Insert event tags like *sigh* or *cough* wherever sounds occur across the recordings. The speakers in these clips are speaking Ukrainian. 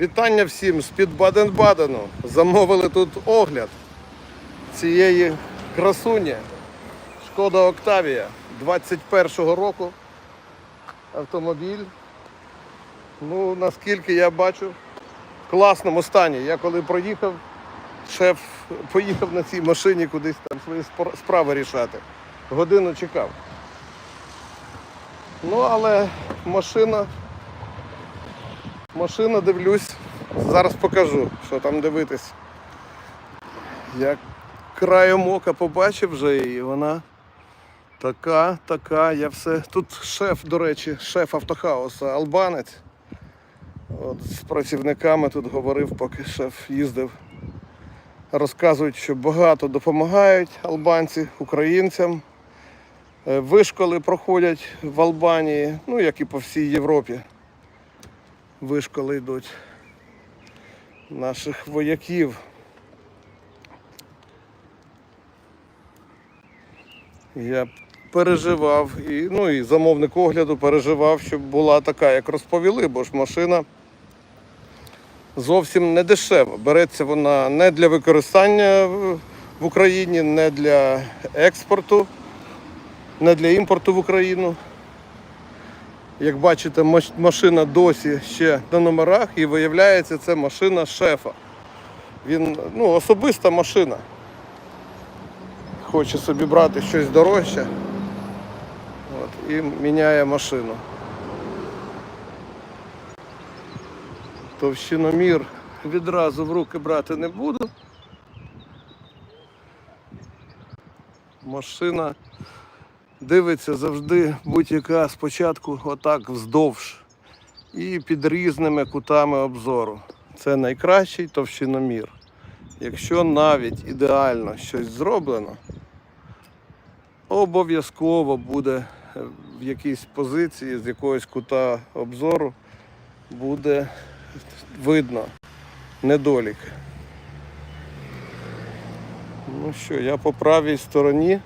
Вітання всім з-під Баден-Бадену. Замовили тут огляд цієї красуні. Шкода Октавія 21-го року. Автомобіль. Ну, наскільки я бачу, в класному стані. Я коли проїхав, шеф поїхав на цій машині кудись там свої справи рішати. Годину чекав. Ну, але машина Машина дивлюсь, зараз покажу, що там дивитись. Я краєм ока побачив вже її, вона така, така, я все. Тут шеф, до речі, шеф автохауса, албанець. От, з працівниками тут говорив, поки шеф їздив. Розказують, що багато допомагають албанці українцям. Е, Вишколи проходять в Албанії, ну як і по всій Європі вишколи йдуть наших вояків. Я переживав, і, ну і замовник огляду переживав, щоб була така, як розповіли, бо ж машина зовсім не дешева. Береться вона не для використання в Україні, не для експорту, не для імпорту в Україну. Як бачите, машина досі ще на номерах і виявляється, це машина шефа. Він ну, особиста машина. Хоче собі брати щось дорожче. От, і міняє машину. Товщиномір відразу в руки брати не буду. Машина дивиться завжди будь-яка спочатку отак вздовж і під різними кутами обзору. Це найкращий товщиномір. Якщо навіть ідеально щось зроблено, обов'язково буде е, в якійсь позиції з якогось кута обзору буде видно недолік. Ну що, я по правій стороні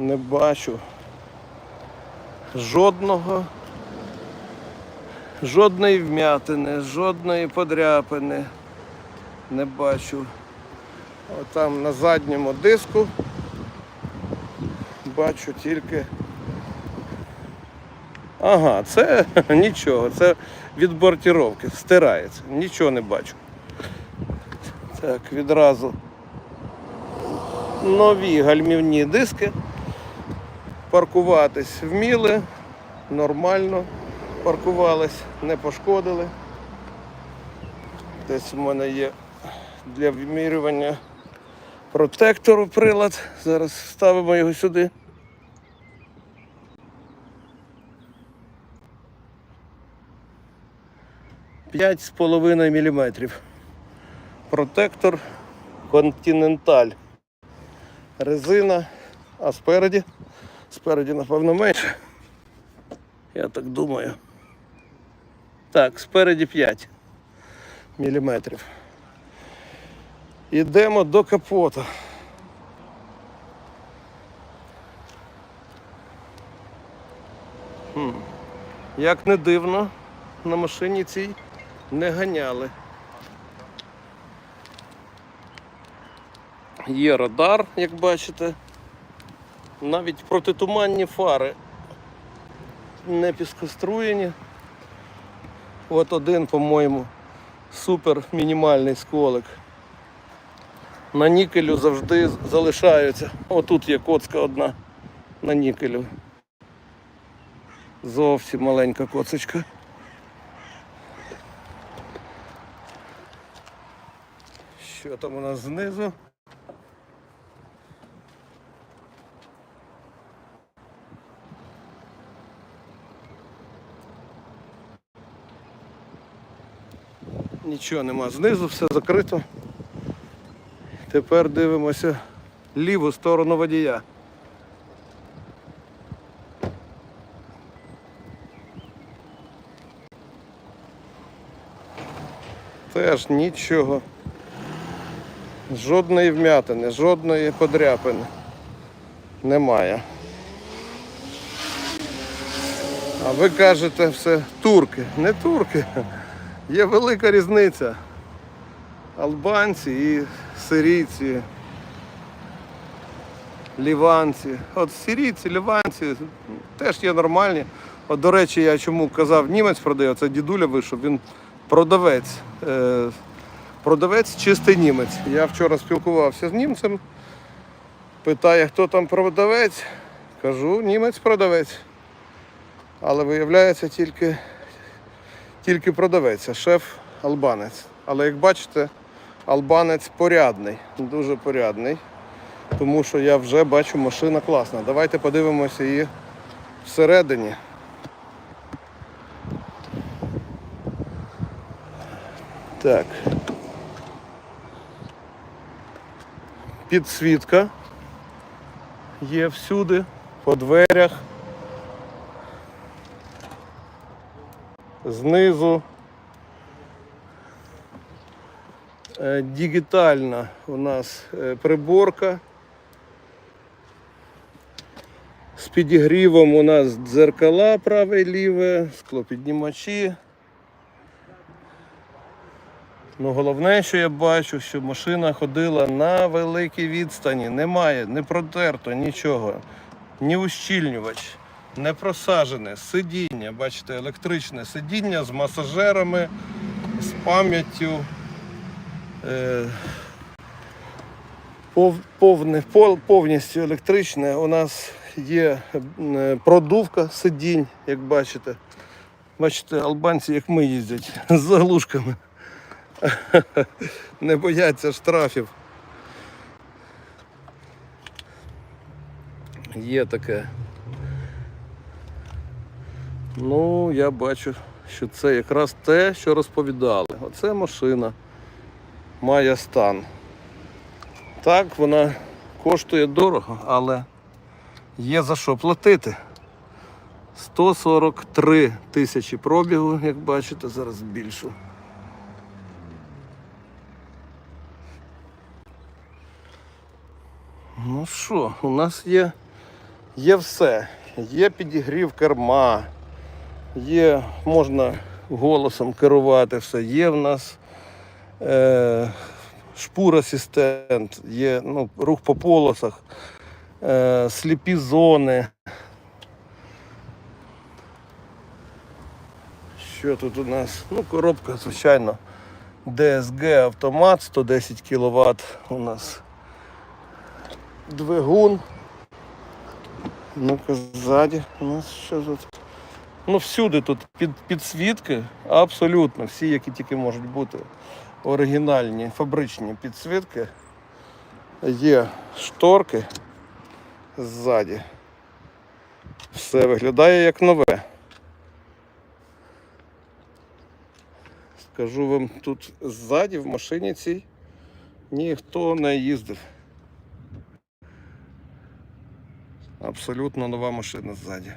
не бачу жодного, жодної вмятини, жодної подряпини не бачу. Отам на задньому диску бачу тільки. Ага, це *laughs* нічого, це від бортіровки, стирається, нічого не бачу. Так, відразу нові гальмівні диски. Паркуватись вміли, нормально паркувались, не пошкодили. Десь у мене є для вимірювання протектору прилад. Зараз ставимо його сюди. П'ять з половиною міліметрів. Протектор Continental. Резина, а спереді Спереді, напевно, менше. Я так думаю. Так, спереді 5 міліметрів. Йдемо до капота. Хм. Як не дивно, на машині цій не ганяли. Є радар, як бачите. Навіть протитуманні фари не піскоструєні. От один, по-моєму, супер мінімальний сколик. На нікелю завжди залишаються. Отут є коцка одна на нікелю. Зовсім маленька коцочка. Що там у нас знизу? Нічого нема. Знизу все закрито. Тепер дивимося ліву сторону водія. Теж нічого. Жодної вмятини, жодної подряпини немає. А ви кажете все турки. Не турки. Є велика різниця. Албанці і сирійці, ліванці. От сирійці, ліванці теж є нормальні. От, до речі, я чому казав, німець продає, це дідуля вийшов, він продавець. Е, продавець чистий німець. Я вчора спілкувався з німцем. Питає, хто там продавець. Кажу, німець продавець. Але виявляється тільки, тільки продавець, а шеф албанець. Але як бачите, албанець порядний, дуже порядний. Тому що я вже бачу, машина класна. Давайте подивимося її всередині. Так. Підсвітка є всюди, по дверях. Знизу. Е, Дігітальна у нас е, приборка. З підігрівом у нас дзеркала праве і ліве, склопіднімачі. Ну, головне, що я бачу, що машина ходила на великій відстані. Немає, не протерто нічого. Ні ущільнювач, не просажене, сидіння, бачите, електричне сидіння з масажерами, з пам'яттю. Е, повне, повністю електричне. У нас є е, продувка сидінь, як бачите. Бачите, албанці, як ми їздять, з заглушками. *laughs* Не бояться штрафів. Є таке. Ну, я бачу, що це якраз те, що розповідали. Оце машина має стан. Так, вона коштує дорого, але є за що платити. 143 тисячі пробігу, як бачите, зараз збільшу. Ну що, у нас є, є все. Є підігрів керма, є, можна голосом керувати все. Є в нас е, шпур асистент, є ну, рух по полосах, е, сліпі зони. Що тут у нас? Ну, коробка, звичайно, DSG автомат 110 кВт у нас двигун. Ну-ка ззаді у нас що тут? Ну всюди тут під, підсвітки, абсолютно всі, які тільки можуть бути оригінальні фабричні підсвітки. Є шторки ззаді. Все виглядає як нове. Скажу вам, тут ззаді в машині цій ніхто не їздив. Абсолютно нова машина ззаді.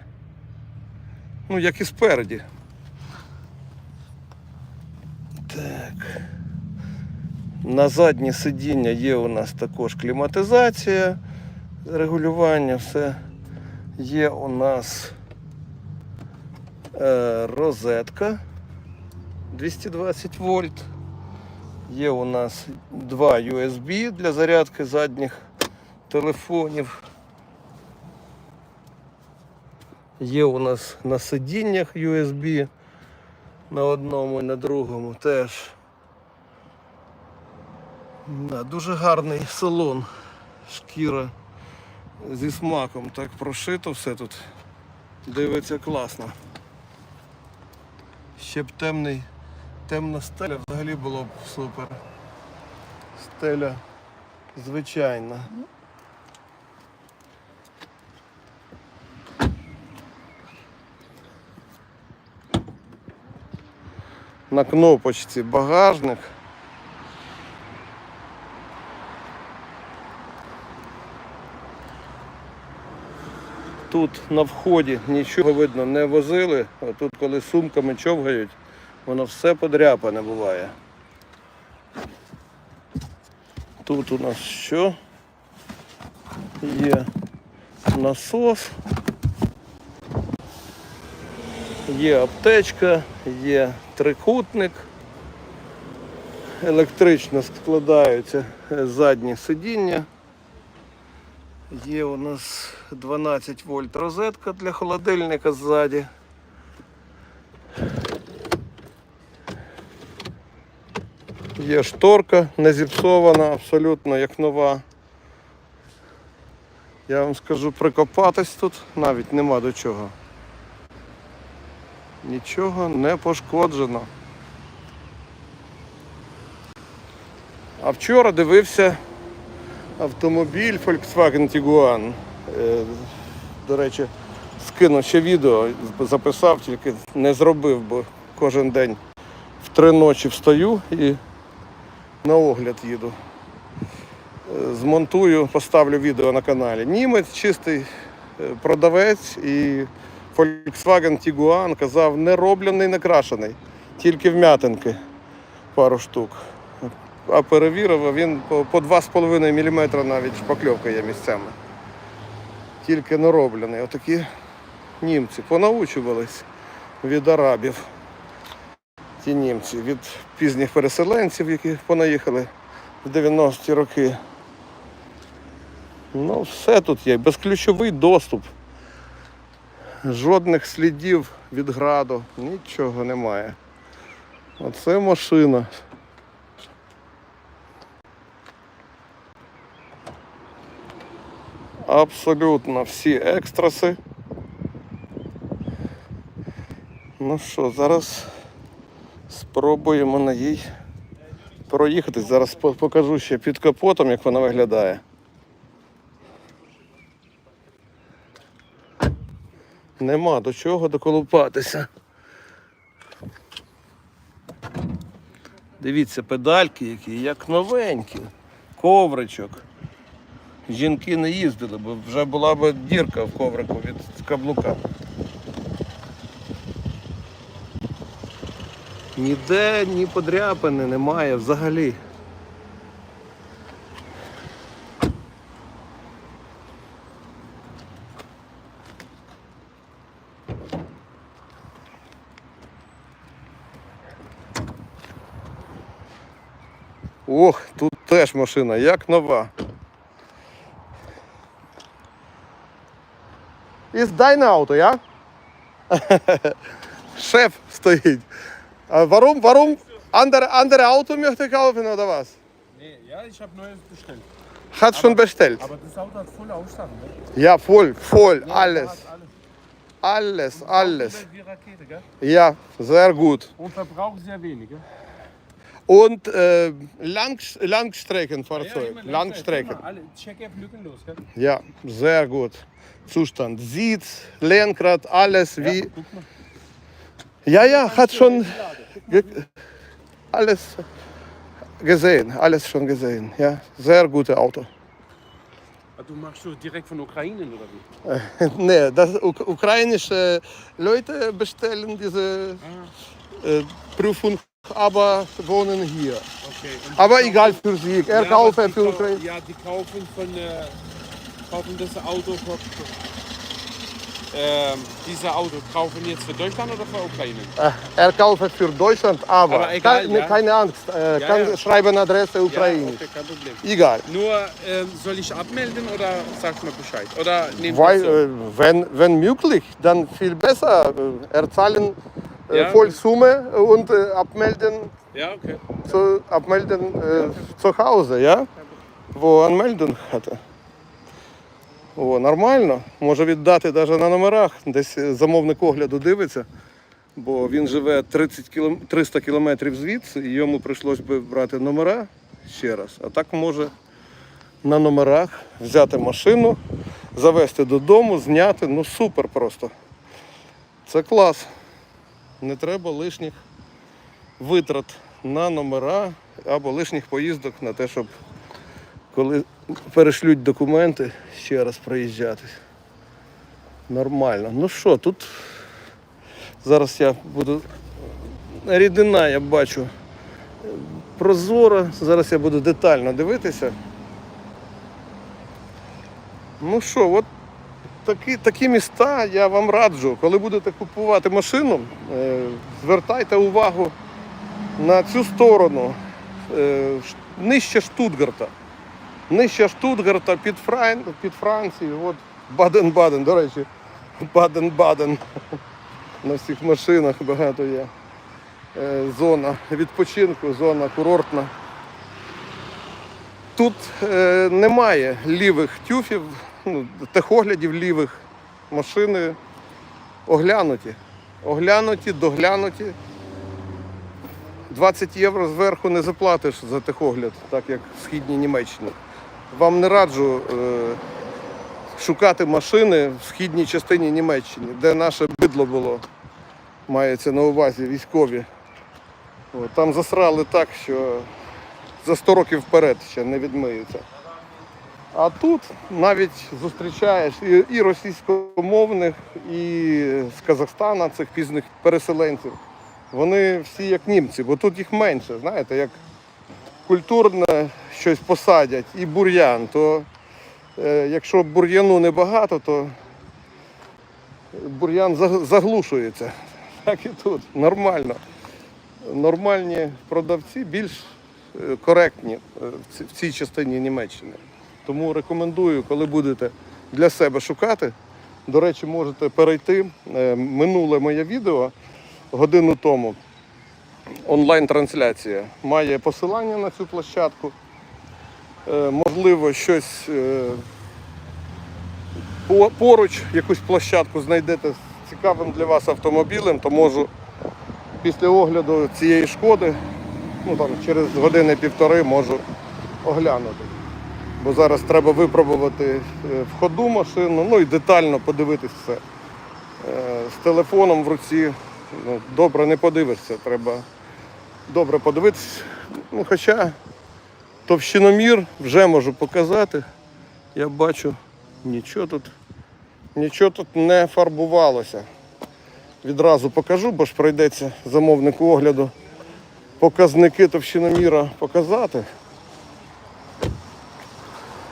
Ну, як і спереді. Так. На заднє сидіння є у нас також кліматизація, регулювання, все. Є у нас е, розетка 220 вольт. Є у нас два USB для зарядки задніх телефонів. Є у нас на сидіннях USB на одному і на другому теж. Да, дуже гарний салон. Шкіра зі смаком. Так прошито все тут. Дивиться класно. Ще б темний, темна стеля взагалі було б супер. Стеля звичайна. На кнопочці багажник. Тут на вході нічого видно не возили, а тут коли сумками човгають, воно все подряпане буває. Тут у нас що? Є насос. Є аптечка, є трикутник електрично складаються е, задні сидіння. Є у нас 12 вольт розетка для холодильника ззаді. Є шторка, не зіпсована, абсолютно як нова. Я вам скажу, прикопатись тут навіть нема до чого. Нічого не пошкоджено. А вчора дивився автомобіль Volkswagen Tiguan. Е, До речі, скинув ще відео, записав, тільки не зробив, бо кожен день в три ночі встаю і на огляд їду. Е, Змонтую, поставлю відео на каналі. Німець чистий е, продавець і Volkswagen Tiguan казав, не роблений, не крашений, тільки вм'ятинки пару штук. А перевірив, він по, по 2,5 мм навіть шпакльовка є місцями. Тільки не роблений. Отакі німці понаучувались від арабів. Ті німці від пізніх переселенців, які понаїхали в 90-ті роки. Ну, все тут є, безключовий доступ. Жодних слідів від граду, нічого немає. Оце машина. Абсолютно всі екстраси. Ну що, зараз спробуємо на їй проїхатись. Зараз покажу ще під капотом, як вона виглядає. Нема до чого доколупатися. Дивіться, педальки які, як новенькі. Ковричок. Жінки не їздили, бо вже була б дірка в коврику від каблука. Ніде ні подряпини немає взагалі. тут теж машина, як нова. Is dein Auto, ja? *laughs* Шеф стоїть. А warum, warum andere, andere Auto möchte kaufen oder was? Nee, ja, ich habe neues bestellt. Hat schon bestellt. Aber das Auto hat volle Ausstattung. Ne? Ja, voll, voll, Ja, alles. hat alles. Alles, alles. Wie Rakete, gell? Ja, sehr gut. Und Verbrauch sehr wenig. Gell? Und äh, Lang, Langstreckenfahrzeug. immer Langstrecken. Lückenlos. Ja, sehr gut. Zustand. Sitz, Lenkrad, alles wie. Ja, mal. Ja, ja, hat schon ge alles gesehen, alles schon gesehen. Ja, sehr gute Auto. Ah, Du machst so direkt von Ukraine oder wie? *laughs* nee, das uk ukrainische Leute bestellen diese Ah, äh, Prüfung, aber wohnen hier. okay. Aber die egal für sie, er Ja, kauft für Ukraine. Ja, die kaufen von äh, kaufen das Auto von, ähm, dieser Auto kaufen jetzt für Deutschland oder für Ukraine? Äh, Er kauft für Deutschland, aber, Aber egal, keine, ja. keine Angst, äh, Ja, kann ja. schreiben Adresse Ja, Ukraine. okay, kein Problem. Egal. Nur ähm, soll ich abmelden oder sagst mir Bescheid? Oder Weil, äh, wenn, wenn möglich, dann viel besser. Äh, Erzahlen äh, Ja. Vollsumme und äh, abmelden, Ja, okay. zu, abmelden äh, zu Hause, ja? Wo Anmeldung hatte. О, нормально. Може віддати навіть на номерах. Десь е, замовник огляду дивиться, бо він живе 30 кілом... 300 кілометрів звідси, і йому прийшлось би брати номера ще раз. А так може на номерах взяти машину, завести додому, зняти. Ну супер просто. Це клас. Не треба лишніх витрат на номера або лишніх поїздок на те, щоб коли перешлють документи, ще раз проїжджати. Нормально. Ну що, тут зараз я буду. Рідина, я бачу. Прозоро. Зараз я буду детально дивитися. Ну що, от такі, такі міста я вам раджу. Коли будете купувати машину, е, звертайте увагу на цю сторону. е, нижче Штутгарта. Нижче Штутгарта під, Фран... під Францією. От Баден-Баден, до речі, Баден-Баден. *laughs* На всіх машинах багато є. Е, Зона відпочинку, зона курортна. Тут е, немає лівих тюфів, ну, техоглядів лівих. Машини оглянуті. Оглянуті, доглянуті. 20 євро зверху не заплатиш за техогляд, так як в східній Німеччині. Вам не раджу е, шукати машини в східній частині Німеччини, де наше бидло було. Мається на увазі військові. От, там засрали так, що за 100 років вперед ще не відмиються. А тут навіть зустрічаєш і, російськомовних, і з Казахстана цих пізних переселенців. Вони всі як німці, бо тут їх менше, знаєте, як культурно щось посадять і бур'ян, то е, якщо бур'яну небагато, то бур'ян заглушується. *laughs* Так і тут. Нормально. Нормальні продавці більш е, коректні е, в цій частині Німеччини. Тому рекомендую, коли будете для себе шукати. До речі, можете перейти. е, Минуле моє відео годину тому. Онлайн-трансляція має посилання на цю площадку. Е, Можливо, щось е, поруч, якусь площадку знайдете з цікавим для вас автомобілем, то можу після огляду цієї шкоди, ну там через години-півтори можу оглянути. Бо зараз треба випробувати е, в ходу машину, ну і детально подивитись все. Е, З телефоном в руці ну, добре не подивишся, треба добре подивитись. Ну, хоча товщиномір вже можу показати. Я бачу, нічого тут, нічого тут не фарбувалося. Відразу покажу, бо ж прийдеться замовнику огляду показники товщиноміра показати.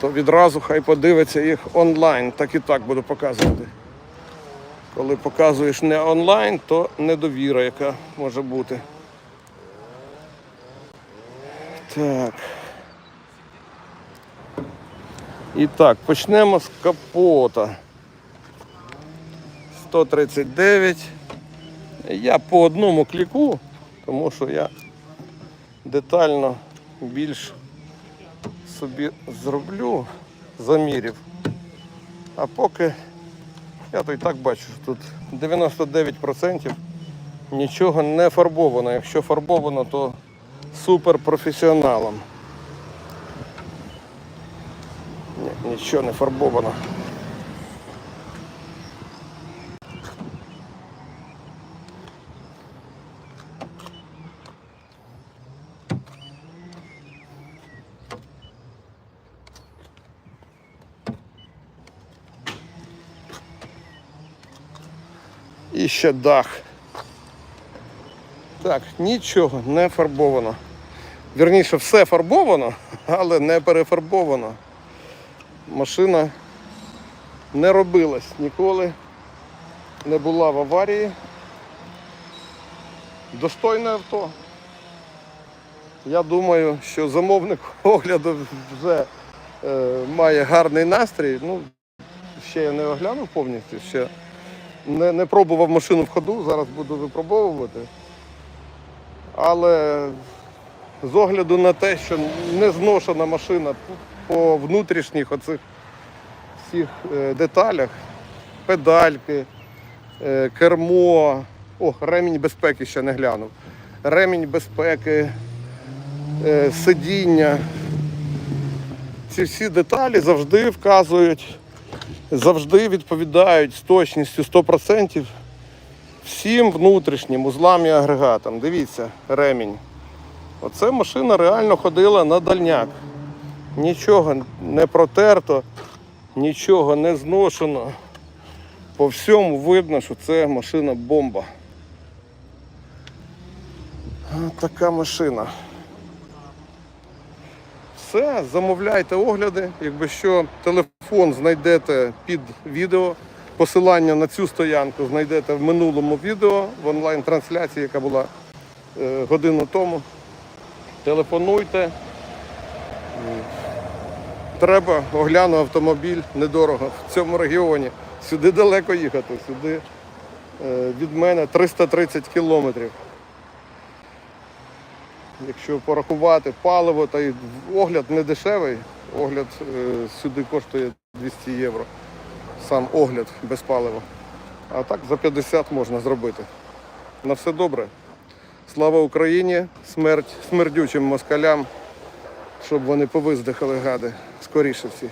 То відразу хай подивиться їх онлайн, так і так буду показувати. Коли показуєш не онлайн, то недовіра, яка може бути. Так. І так, почнемо з капота. 139. Я по одному кліку, тому що я детально більш собі зроблю замірів. А поки я то і так бачу, що тут 99% нічого не фарбовано. Якщо фарбовано, то супер професіоналом. Ні, нічого не фарбовано. Ще дах. Так, нічого не фарбовано. Вірніше, все фарбовано, але не перефарбовано. Машина не робилась ніколи, не була в аварії. Достойне авто. Я думаю, що замовник *laughs* огляду вже е, має гарний настрій. Ну, ще я не оглянув повністю, ще не, не пробував машину в ходу, зараз буду випробовувати. Але з огляду на те, що не зношена машина по внутрішніх оцих всіх е, деталях, педальки, е, кермо, о, ремінь безпеки ще не глянув. Ремінь безпеки, е, сидіння. Ці всі деталі завжди вказують, завжди відповідають з точністю 100% всім внутрішнім узлам і агрегатам. Дивіться, ремінь. Оце машина реально ходила на дальняк. Нічого не протерто, нічого не зношено. По всьому видно, що це машина бомба. Така машина. Все, замовляйте огляди. Якби що, телефон знайдете під відео. Посилання на цю стоянку знайдете в минулому відео в онлайн-трансляції, яка була е, годину тому. телефонуйте. Треба, огляну автомобіль недорого в цьому регіоні. Сюди далеко їхати, сюди е, від мене 330 кілометрів. Якщо порахувати паливо, та й огляд не дешевий, огляд е, сюди коштує 200 євро. Сам огляд без палива. А так за 50 можна зробити. На все добре. Слава Україні, смерть смердючим москалям, щоб вони повиздихали гади скоріше всі.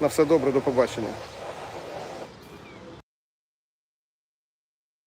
На все добре, до побачення.